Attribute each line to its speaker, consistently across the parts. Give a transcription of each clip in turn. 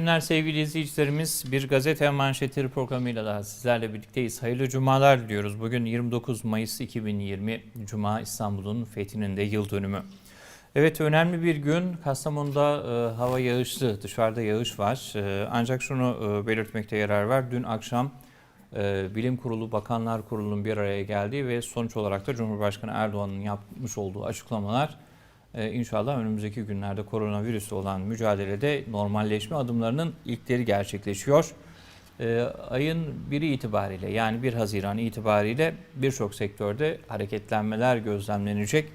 Speaker 1: günler sevgili izleyicilerimiz. Bir gazete manşetleri programıyla daha sizlerle birlikteyiz. Hayırlı cumalar diliyoruz. Bugün 29 Mayıs 2020 Cuma İstanbul'un fethinin de yıl dönümü. Evet önemli bir gün. Kastamonu'da e, hava yağışlı, dışarıda yağış var. E, ancak şunu e, belirtmekte yarar var. Dün akşam e, Bilim Kurulu, Bakanlar Kurulu'nun bir araya geldiği ve sonuç olarak da Cumhurbaşkanı Erdoğan'ın yapmış olduğu açıklamalar ee, inşallah önümüzdeki günlerde koronavirüsle olan mücadelede normalleşme adımlarının ilkleri gerçekleşiyor. Ee, ayın biri itibariyle yani 1 Haziran itibariyle birçok sektörde hareketlenmeler gözlemlenecek.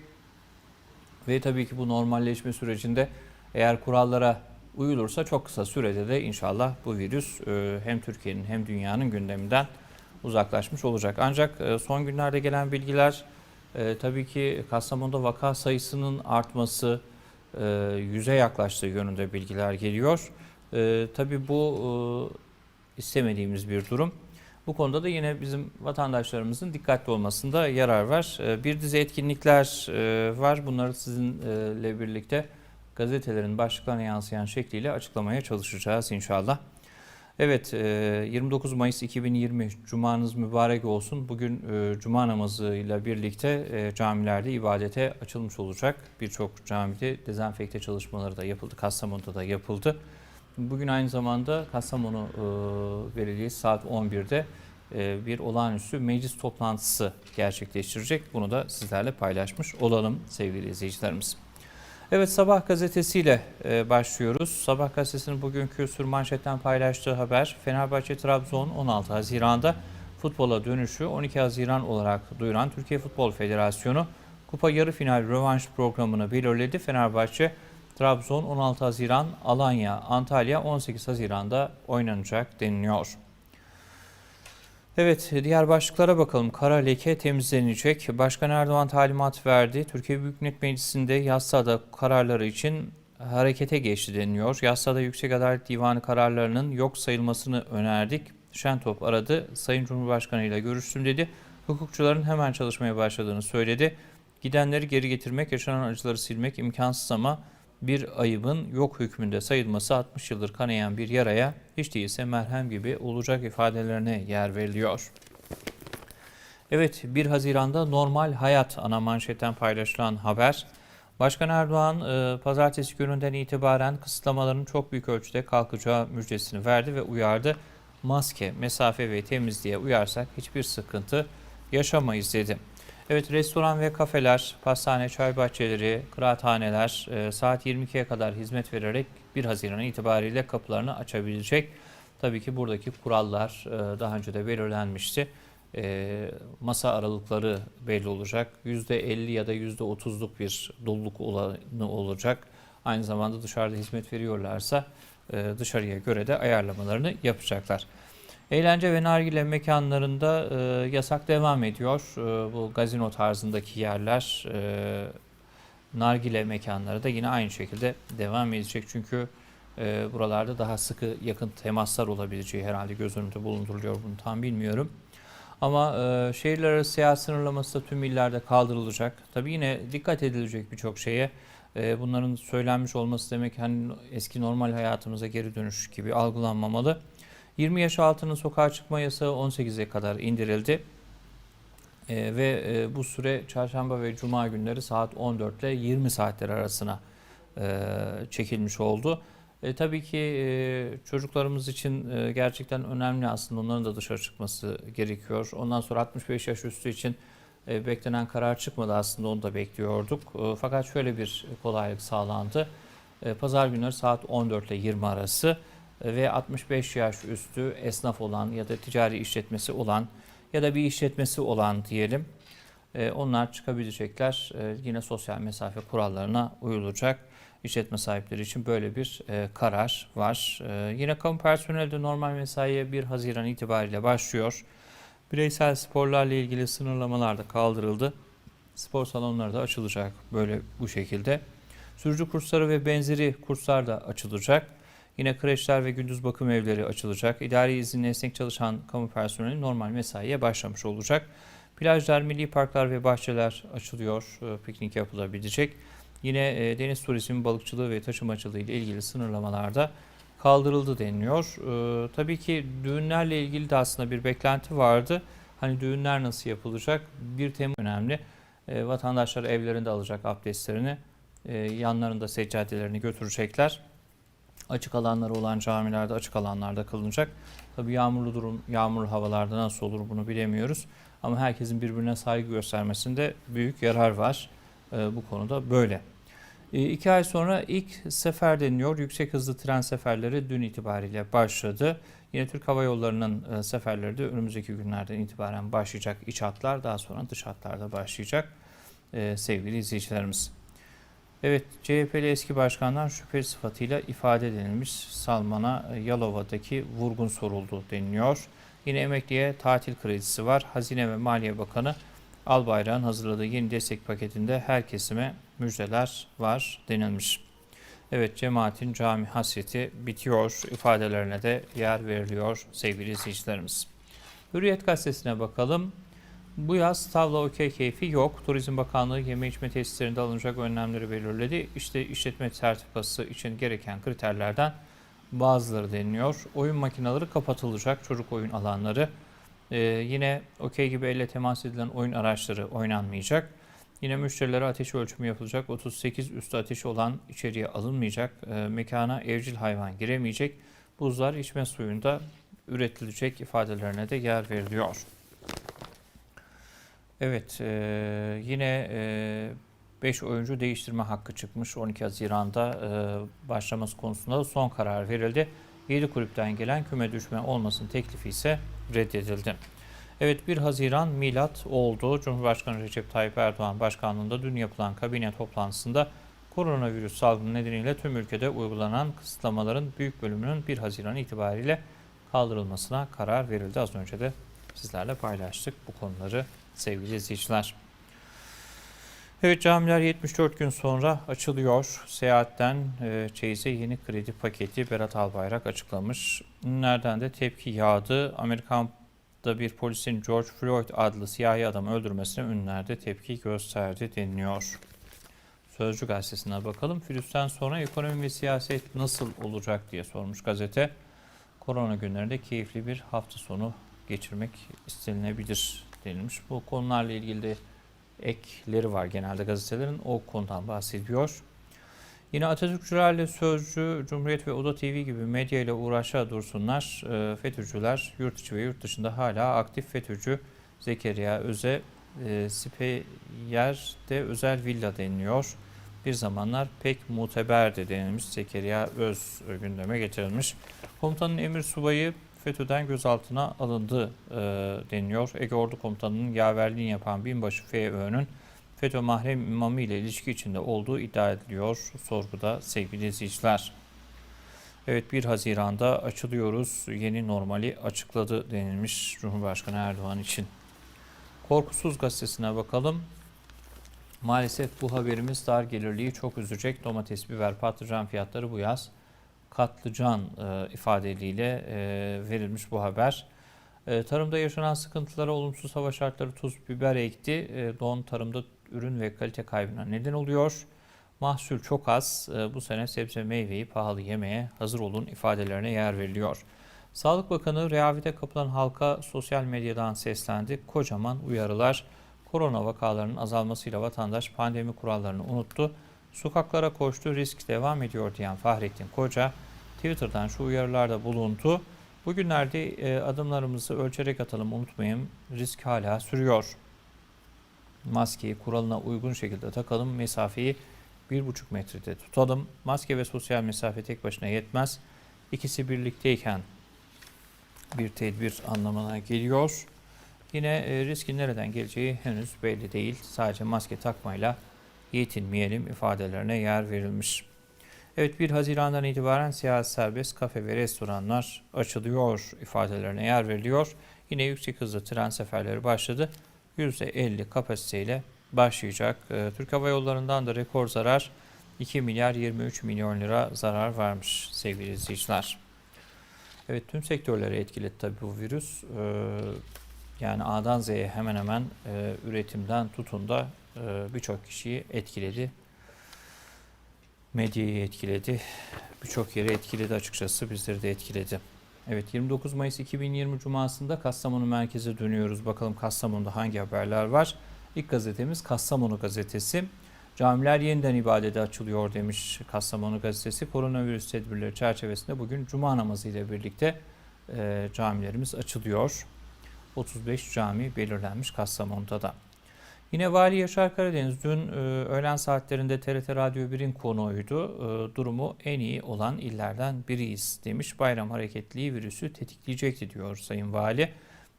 Speaker 1: Ve tabii ki bu normalleşme sürecinde eğer kurallara uyulursa çok kısa sürede de inşallah bu virüs e, hem Türkiye'nin hem dünyanın gündeminden uzaklaşmış olacak. Ancak e, son günlerde gelen bilgiler e, tabii ki Kastamonu'da vaka sayısının artması, e, yüze yaklaştığı yönünde bilgiler geliyor. E, tabii bu e, istemediğimiz bir durum. Bu konuda da yine bizim vatandaşlarımızın dikkatli olmasında yarar var. E, bir dizi etkinlikler e, var. Bunları sizinle birlikte gazetelerin başlıklarına yansıyan şekliyle açıklamaya çalışacağız inşallah. Evet, 29 e, Mayıs 2020 Cumanız mübarek olsun. Bugün e, Cuma namazıyla birlikte e, camilerde ibadete açılmış olacak. Birçok camide dezenfekte çalışmaları da yapıldı. Kastamonu'da da yapıldı. Bugün aynı zamanda Kastamonu Belediyesi saat 11'de bir olağanüstü meclis toplantısı gerçekleştirecek. Bunu da sizlerle paylaşmış olalım sevgili izleyicilerimiz. Evet Sabah gazetesiyle e, başlıyoruz. Sabah gazetesinin bugünkü sür manşetten paylaştığı haber Fenerbahçe Trabzon 16 Haziran'da futbola dönüşü 12 Haziran olarak duyuran Türkiye Futbol Federasyonu Kupa yarı final rövanş programını belirledi. Fenerbahçe Trabzon 16 Haziran, Alanya, Antalya 18 Haziran'da oynanacak deniliyor. Evet, diğer başlıklara bakalım. Kara leke temizlenecek. Başkan Erdoğan talimat verdi. Türkiye Büyük Millet Meclisi'nde yasada kararları için harekete geçti deniliyor. Yasada Yüksek Adalet Divanı kararlarının yok sayılmasını önerdik. Şentop aradı. Sayın Cumhurbaşkanı ile görüştüm dedi. Hukukçuların hemen çalışmaya başladığını söyledi. Gidenleri geri getirmek, yaşanan acıları silmek imkansız ama bir ayıbın yok hükmünde sayılması 60 yıldır kanayan bir yaraya hiç değilse merhem gibi olacak ifadelerine yer veriliyor. Evet 1 Haziran'da normal hayat ana manşetten paylaşılan haber. Başkan Erdoğan e, pazartesi gününden itibaren kısıtlamaların çok büyük ölçüde kalkacağı müjdesini verdi ve uyardı. Maske, mesafe ve temizliğe uyarsak hiçbir sıkıntı yaşamayız dedi. Evet restoran ve kafeler, pastane, çay bahçeleri, kıraathaneler e, saat 22'ye kadar hizmet vererek 1 Haziran itibariyle kapılarını açabilecek. Tabii ki buradaki kurallar e, daha önce de belirlenmişti. E, masa aralıkları belli olacak. %50 ya da %30'luk bir doluluk olanı olacak. Aynı zamanda dışarıda hizmet veriyorlarsa e, dışarıya göre de ayarlamalarını yapacaklar. Eğlence ve nargile mekanlarında e, yasak devam ediyor. E, bu gazino tarzındaki yerler, e, nargile mekanları da yine aynı şekilde devam edecek. Çünkü e, buralarda daha sıkı yakın temaslar olabileceği herhalde göz önünde bulunduruluyor. Bunu tam bilmiyorum. Ama e, şehirler arası seyahat sınırlaması da tüm illerde kaldırılacak. Tabii yine dikkat edilecek birçok şeye. E, bunların söylenmiş olması demek hani eski normal hayatımıza geri dönüş gibi algılanmamalı. 20 yaş altının sokağa çıkma yasağı 18'e kadar indirildi. E, ve e, bu süre çarşamba ve cuma günleri saat 14 ile 20 saatler arasına e, çekilmiş oldu. E, tabii ki e, çocuklarımız için e, gerçekten önemli aslında onların da dışarı çıkması gerekiyor. Ondan sonra 65 yaş üstü için e, beklenen karar çıkmadı aslında onu da bekliyorduk. E, fakat şöyle bir kolaylık sağlandı. E, Pazar günleri saat 14 ile 20 arası ve 65 yaş üstü esnaf olan ya da ticari işletmesi olan ya da bir işletmesi olan diyelim e, onlar çıkabilecekler. E, yine sosyal mesafe kurallarına uyulacak. İşletme sahipleri için böyle bir e, karar var. Yine kamu personeli de normal mesaiye 1 Haziran itibariyle başlıyor. Bireysel sporlarla ilgili sınırlamalar da kaldırıldı. Spor salonları da açılacak böyle bu şekilde. Sürücü kursları ve benzeri kurslar da açılacak. Yine kreşler ve gündüz bakım evleri açılacak. İdari izinle esnek çalışan kamu personeli normal mesaiye başlamış olacak. Plajlar, milli parklar ve bahçeler açılıyor. E, piknik yapılabilecek. Yine e, deniz turizmi, balıkçılığı ve taşımacılığı ile ilgili sınırlamalarda kaldırıldı deniliyor. Ee, tabii ki düğünlerle ilgili de aslında bir beklenti vardı. Hani düğünler nasıl yapılacak? Bir Temmuz önemli. Vatandaşlar evlerinde alacak abdestlerini, e, yanlarında seccadelerini götürecekler. Açık alanları olan camilerde açık alanlarda kılınacak. Tabii yağmurlu durum, yağmurlu havalarda nasıl olur bunu bilemiyoruz. Ama herkesin birbirine saygı göstermesinde büyük yarar var. Ee, bu konuda böyle. E, iki ay sonra ilk sefer deniliyor. Yüksek hızlı tren seferleri dün itibariyle başladı. Yine Türk Hava Yolları'nın e, seferleri de önümüzdeki günlerden itibaren başlayacak. İç hatlar daha sonra dış hatlarda başlayacak e, sevgili izleyicilerimiz. Evet, CHP'li eski başkandan şüpheli sıfatıyla ifade denilmiş Salman'a e, Yalova'daki vurgun soruldu deniliyor. Yine emekliye tatil kredisi var. Hazine ve Maliye Bakanı Albayrak'ın hazırladığı yeni destek paketinde her kesime müjdeler var denilmiş. Evet cemaatin cami hasreti bitiyor ifadelerine de yer veriliyor sevgili izleyicilerimiz. Hürriyet gazetesine bakalım. Bu yaz tavla okey keyfi yok. Turizm Bakanlığı yeme içme tesislerinde alınacak önlemleri belirledi. İşte işletme sertifikası için gereken kriterlerden bazıları deniliyor. Oyun makineleri kapatılacak, çocuk oyun alanları. Ee, yine okey gibi elle temas edilen oyun araçları oynanmayacak. Yine müşterilere ateş ölçümü yapılacak. 38 üstü ateşi olan içeriye alınmayacak. E, mekana evcil hayvan giremeyecek. Buzlar içme suyunda üretilecek ifadelerine de yer veriliyor. Evet, e, yine 5 oyuncu değiştirme hakkı çıkmış. 12 Haziran'da e, başlaması konusunda son karar verildi. 7 kulüpten gelen küme düşme olmasın teklifi ise reddedildi. Evet 1 Haziran milat oldu. Cumhurbaşkanı Recep Tayyip Erdoğan başkanlığında dün yapılan kabine toplantısında koronavirüs salgını nedeniyle tüm ülkede uygulanan kısıtlamaların büyük bölümünün 1 Haziran itibariyle kaldırılmasına karar verildi. Az önce de sizlerle paylaştık bu konuları sevgili izleyiciler. Evet camiler 74 gün sonra açılıyor. Seyahatten e, çeyize yeni kredi paketi Berat Albayrak açıklamış. Nereden de tepki yağdı. Amerikan da bir polisin George Floyd adlı siyahi adamı öldürmesine ünlerde tepki gösterdi deniliyor. Sözcü gazetesine bakalım. Virüsten sonra ekonomi ve siyaset nasıl olacak diye sormuş gazete. Korona günlerinde keyifli bir hafta sonu geçirmek istenilebilir denilmiş. Bu konularla ilgili de ekleri var genelde gazetelerin. O konudan bahsediyor. Yine Atatürkçülerle Sözcü, Cumhuriyet ve Oda TV gibi medya ile uğraşa dursunlar. E, FETÖ'cüler yurt içi ve yurt dışında hala aktif FETÖ'cü Zekeriya Öz'e e, Speyer'de özel villa deniliyor. Bir zamanlar pek muteber de denilmiş Zekeriya Öz gündeme getirilmiş. Komutanın emir subayı FETÖ'den gözaltına alındı e, deniliyor. Ege Ordu Komutanı'nın yaverliğini yapan binbaşı FÖ'nün FETÖ mahrem imamı ile ilişki içinde olduğu iddia ediliyor sorguda sevgili izleyiciler. Evet 1 Haziran'da açılıyoruz. Yeni normali açıkladı denilmiş Cumhurbaşkanı Erdoğan için. Korkusuz gazetesine bakalım. Maalesef bu haberimiz dar gelirliği çok üzecek. Domates, biber, patlıcan fiyatları bu yaz katlıcan e, ifadeliyle e, verilmiş bu haber. E, tarımda yaşanan sıkıntılara olumsuz hava şartları tuz, biber ekti. E, don tarımda ürün ve kalite kaybına neden oluyor. Mahsul çok az. E, bu sene sebze meyveyi pahalı yemeye hazır olun ifadelerine yer veriliyor. Sağlık Bakanı rehavete kapılan halka sosyal medyadan seslendi. Kocaman uyarılar. Korona vakalarının azalmasıyla vatandaş pandemi kurallarını unuttu. Sokaklara koştu, risk devam ediyor diyen Fahrettin Koca, Twitter'dan şu uyarılarda bulundu. Bugünlerde e, adımlarımızı ölçerek atalım unutmayın. Risk hala sürüyor. Maskeyi kuralına uygun şekilde takalım. Mesafeyi 1,5 metrede tutalım. Maske ve sosyal mesafe tek başına yetmez. İkisi birlikteyken bir tedbir anlamına geliyor. Yine e, riskin nereden geleceği henüz belli değil. Sadece maske takmayla yetinmeyelim ifadelerine yer verilmiş. Evet 1 Haziran'dan itibaren siyasi serbest kafe ve restoranlar açılıyor ifadelerine yer veriliyor. Yine yüksek hızlı tren seferleri başladı. %50 kapasiteyle başlayacak. Ee, Türk Hava Yolları'ndan da rekor zarar 2 milyar 23 milyon lira zarar vermiş sevgili izleyiciler. Evet tüm sektörleri etkiledi tabii bu virüs. Ee, yani A'dan Z'ye hemen hemen e, üretimden tutun da e, birçok kişiyi etkiledi medyayı etkiledi. Birçok yeri etkiledi açıkçası. Bizleri de etkiledi. Evet 29 Mayıs 2020 Cuması'nda Kastamonu merkeze dönüyoruz. Bakalım Kastamonu'da hangi haberler var? İlk gazetemiz Kastamonu gazetesi. Camiler yeniden ibadete açılıyor demiş Kastamonu gazetesi. Koronavirüs tedbirleri çerçevesinde bugün Cuma namazı ile birlikte e, camilerimiz açılıyor. 35 cami belirlenmiş Kastamonu'da da. Yine Vali Yaşar Karadeniz dün e, öğlen saatlerinde TRT Radyo 1'in konuğuydu. E, durumu en iyi olan illerden biriyiz demiş. Bayram hareketliği virüsü tetikleyecekti diyor Sayın Vali.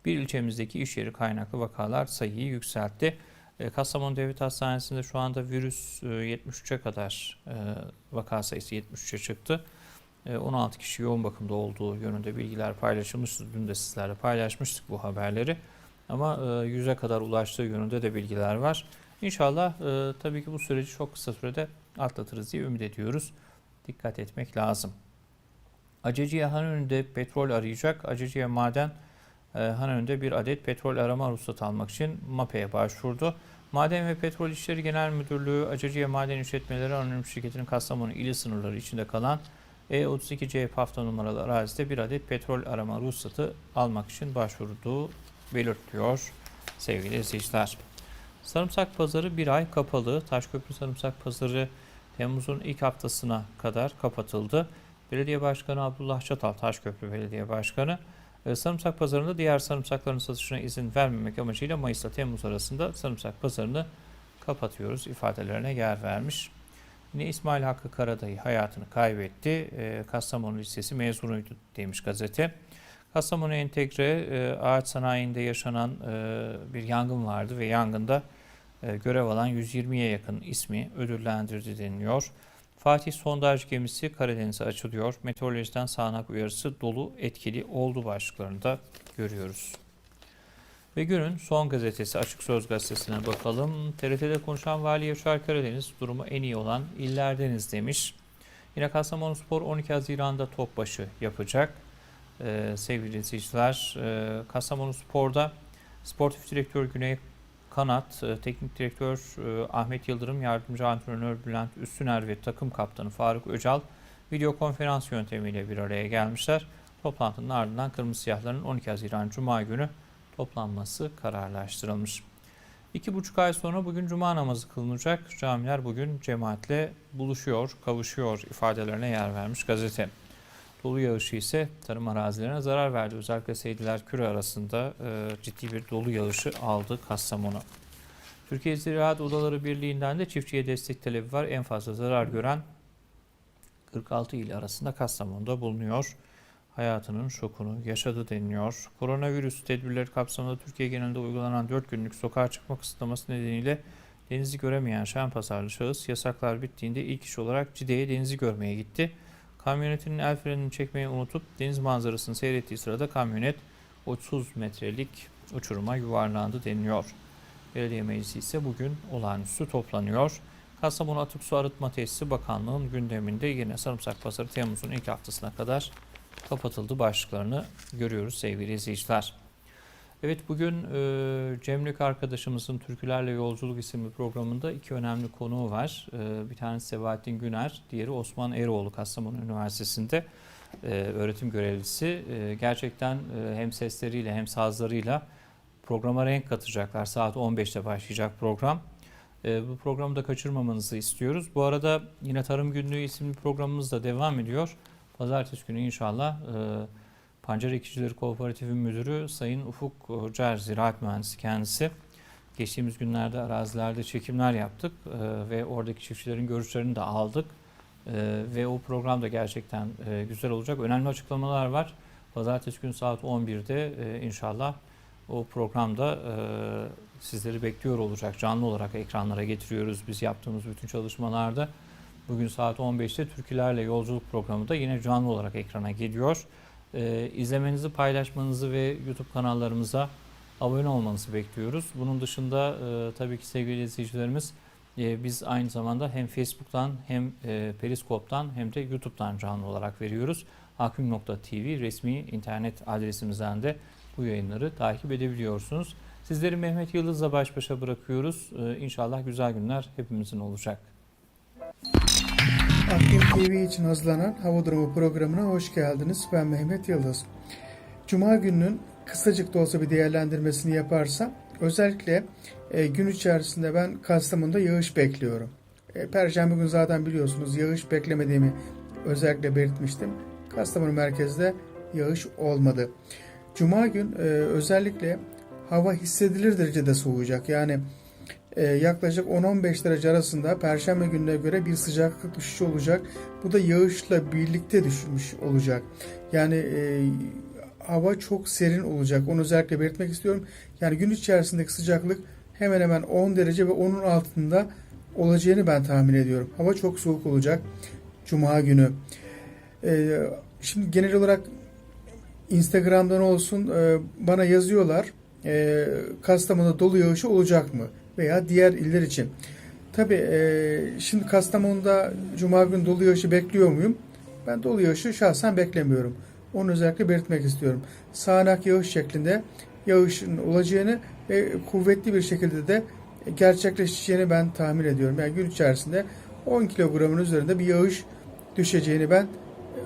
Speaker 1: Bir ilçemizdeki iş yeri kaynaklı vakalar sayıyı yükseltti. E, Kastamonu Devlet Hastanesi'nde şu anda virüs e, 73'e kadar e, vaka sayısı 73'e çıktı. E, 16 kişi yoğun bakımda olduğu yönünde bilgiler paylaşılmıştı. Dün de sizlerle paylaşmıştık bu haberleri. Ama e, 100'e kadar ulaştığı yönünde de bilgiler var. İnşallah e, tabii ki bu süreci çok kısa sürede atlatırız diye ümit ediyoruz. Dikkat etmek lazım. Aceciye Hanönü'nde petrol arayacak. Aceciye Maden e, Hanönü'nde bir adet petrol arama ruhsatı almak için MAPE'ye başvurdu. Maden ve Petrol İşleri Genel Müdürlüğü Aceciye Maden İşletmeleri Anonim Şirketi'nin Kastamonu ili sınırları içinde kalan E32C hafta numaralı arazide bir adet petrol arama ruhsatı almak için başvurduğu belirtiyor sevgili izleyiciler. Sarımsak pazarı bir ay kapalı. Taşköprü Sarımsak Pazarı Temmuz'un ilk haftasına kadar kapatıldı. Belediye Başkanı Abdullah Çatal, Taşköprü Belediye Başkanı, e, sarımsak pazarında diğer sarımsakların satışına izin vermemek amacıyla Mayıs Temmuz arasında sarımsak pazarını kapatıyoruz ifadelerine yer vermiş. Yine İsmail Hakkı Karadayı hayatını kaybetti. E, Kastamonu Lisesi mezunuydu demiş gazete. Kastamonu Entegre e, ağaç sanayinde yaşanan e, bir yangın vardı ve yangında e, görev alan 120'ye yakın ismi ödüllendirdi deniliyor. Fatih sondaj gemisi Karadeniz'e açılıyor. Meteorolojiden sağanak uyarısı dolu etkili oldu başlıklarında görüyoruz. Ve günün son gazetesi Açık Söz gazetesine bakalım. TRT'de konuşan Vali Yaşar Karadeniz durumu en iyi olan illerdeniz demiş. Yine Kastamonu Spor 12 Haziran'da top başı yapacak. Ee, sevgili izleyiciler, e, Kastamonu Spor'da Sportif Direktör Güney Kanat, e, Teknik Direktör e, Ahmet Yıldırım, Yardımcı Antrenör Bülent Üstüner ve takım kaptanı Faruk Öcal video konferans yöntemiyle bir araya gelmişler. Toplantının ardından Kırmızı Siyahların 12 Haziran Cuma günü toplanması kararlaştırılmış. İki buçuk ay sonra bugün Cuma namazı kılınacak. Camiler bugün cemaatle buluşuyor, kavuşuyor ifadelerine yer vermiş gazete. Dolu yağışı ise tarım arazilerine zarar verdi. Özellikle Seydiler Küre arasında e, ciddi bir dolu yağışı aldı Kastamonu. Türkiye Ziraat Odaları Birliği'nden de çiftçiye destek talebi var. En fazla zarar gören 46 il arasında Kastamonu'da bulunuyor. Hayatının şokunu yaşadı deniliyor. Koronavirüs tedbirleri kapsamında Türkiye genelinde uygulanan 4 günlük sokağa çıkma kısıtlaması nedeniyle denizi göremeyen Şenpazarlı şahıs yasaklar bittiğinde ilk iş olarak Cide'ye denizi görmeye gitti. Kamyonetinin el frenini çekmeyi unutup deniz manzarasını seyrettiği sırada kamyonet 30 metrelik uçuruma yuvarlandı deniliyor. Belediye Meclisi ise bugün olağanüstü toplanıyor. Kastamonu Atık Su Arıtma Tesisi Bakanlığı'nın gündeminde yine Sarımsak Pazarı Temmuz'un ilk haftasına kadar kapatıldı başlıklarını görüyoruz sevgili izleyiciler. Evet bugün e, Cemlik arkadaşımızın Türkülerle Yolculuk isimli programında iki önemli konuğu var. E, bir tanesi Sebahattin Güner, diğeri Osman Eroğlu Kastamonu Üniversitesi'nde e, öğretim görevlisi. E, gerçekten e, hem sesleriyle hem sazlarıyla programa renk katacaklar. Saat 15'te başlayacak program. E, bu programı da kaçırmamanızı istiyoruz. Bu arada yine Tarım Günlüğü isimli programımız da devam ediyor. Pazartesi günü inşallah e, Pancar Ekicileri Kooperatifi Müdürü Sayın Ufuk Hocar, ziraat mühendisi kendisi. Geçtiğimiz günlerde arazilerde çekimler yaptık e, ve oradaki çiftçilerin görüşlerini de aldık. E, ve o program da gerçekten e, güzel olacak. Önemli açıklamalar var. Pazartesi günü saat 11'de e, inşallah o programda sizleri bekliyor olacak. Canlı olarak ekranlara getiriyoruz biz yaptığımız bütün çalışmalarda. Bugün saat 15'te Türkülerle Yolculuk programı da yine canlı olarak ekrana geliyor. Ee, izlemenizi, paylaşmanızı ve YouTube kanallarımıza abone olmanızı bekliyoruz. Bunun dışında e, tabii ki sevgili izleyicilerimiz e, biz aynı zamanda hem Facebook'tan hem e, Periskop'tan hem de YouTube'dan canlı olarak veriyoruz. Aküm.tv resmi internet adresimizden de bu yayınları takip edebiliyorsunuz. Sizleri Mehmet Yıldız'la baş başa bırakıyoruz. Ee, İnşallah güzel günler hepimizin olacak.
Speaker 2: Akbil TV için hazırlanan Hava Durumu programına hoş geldiniz. Ben Mehmet Yıldız. Cuma gününün kısacık da olsa bir değerlendirmesini yaparsam özellikle e, gün içerisinde ben Kastamonu'da yağış bekliyorum. E, Perşembe günü zaten biliyorsunuz yağış beklemediğimi özellikle belirtmiştim. Kastamonu merkezde yağış olmadı. Cuma gün e, özellikle hava hissedilir derecede soğuyacak. Yani yaklaşık 10-15 derece arasında Perşembe gününe göre bir sıcaklık düşüşü olacak. Bu da yağışla birlikte düşmüş olacak. Yani e, hava çok serin olacak. Onu özellikle belirtmek istiyorum. Yani gün içerisindeki sıcaklık hemen hemen 10 derece ve onun altında olacağını ben tahmin ediyorum. Hava çok soğuk olacak Cuma günü. E, şimdi genel olarak Instagram'dan olsun e, bana yazıyorlar. E, Kastamonu'da dolu yağışı olacak mı? Veya diğer iller için. Tabii e, şimdi Kastamonu'da Cuma günü dolu yağışı bekliyor muyum? Ben dolu yağışı şahsen beklemiyorum. Onu özellikle belirtmek istiyorum. Sağanak yağış şeklinde yağışın olacağını ve kuvvetli bir şekilde de gerçekleşeceğini ben tahmin ediyorum. Yani gün içerisinde 10 kilogramın üzerinde bir yağış düşeceğini ben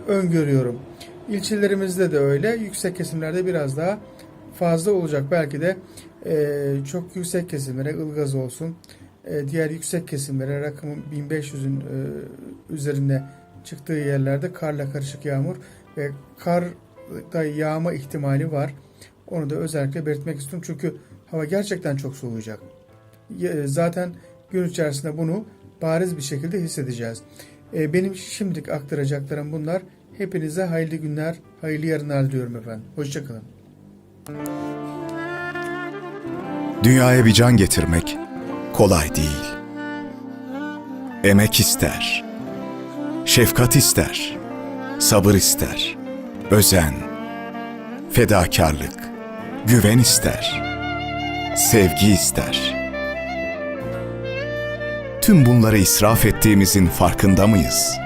Speaker 2: öngörüyorum. İlçelerimizde de öyle. Yüksek kesimlerde biraz daha fazla olacak. Belki de e, çok yüksek kesimlere Ilgaz olsun, e, diğer yüksek kesimlere rakımın 1500'ün e, üzerinde çıktığı yerlerde karla karışık yağmur ve kar da yağma ihtimali var. Onu da özellikle belirtmek istiyorum. Çünkü hava gerçekten çok soğuyacak. Ya- Zaten gün içerisinde bunu bariz bir şekilde hissedeceğiz. E, benim şimdilik aktaracaklarım bunlar. Hepinize hayırlı günler, hayırlı yarınlar diliyorum efendim. Hoşçakalın.
Speaker 3: Dünyaya bir can getirmek kolay değil. Emek ister, şefkat ister, sabır ister, özen, fedakarlık, güven ister, sevgi ister. Tüm bunları israf ettiğimizin farkında mıyız?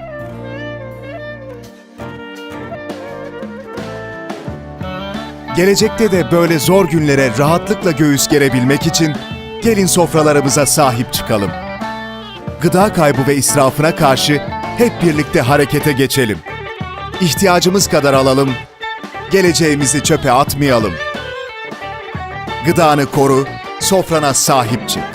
Speaker 3: Gelecekte de böyle zor günlere rahatlıkla göğüs gerebilmek için gelin sofralarımıza sahip çıkalım. Gıda kaybı ve israfına karşı hep birlikte harekete geçelim. İhtiyacımız kadar alalım, geleceğimizi çöpe atmayalım. Gıdanı koru, sofrana sahip çık.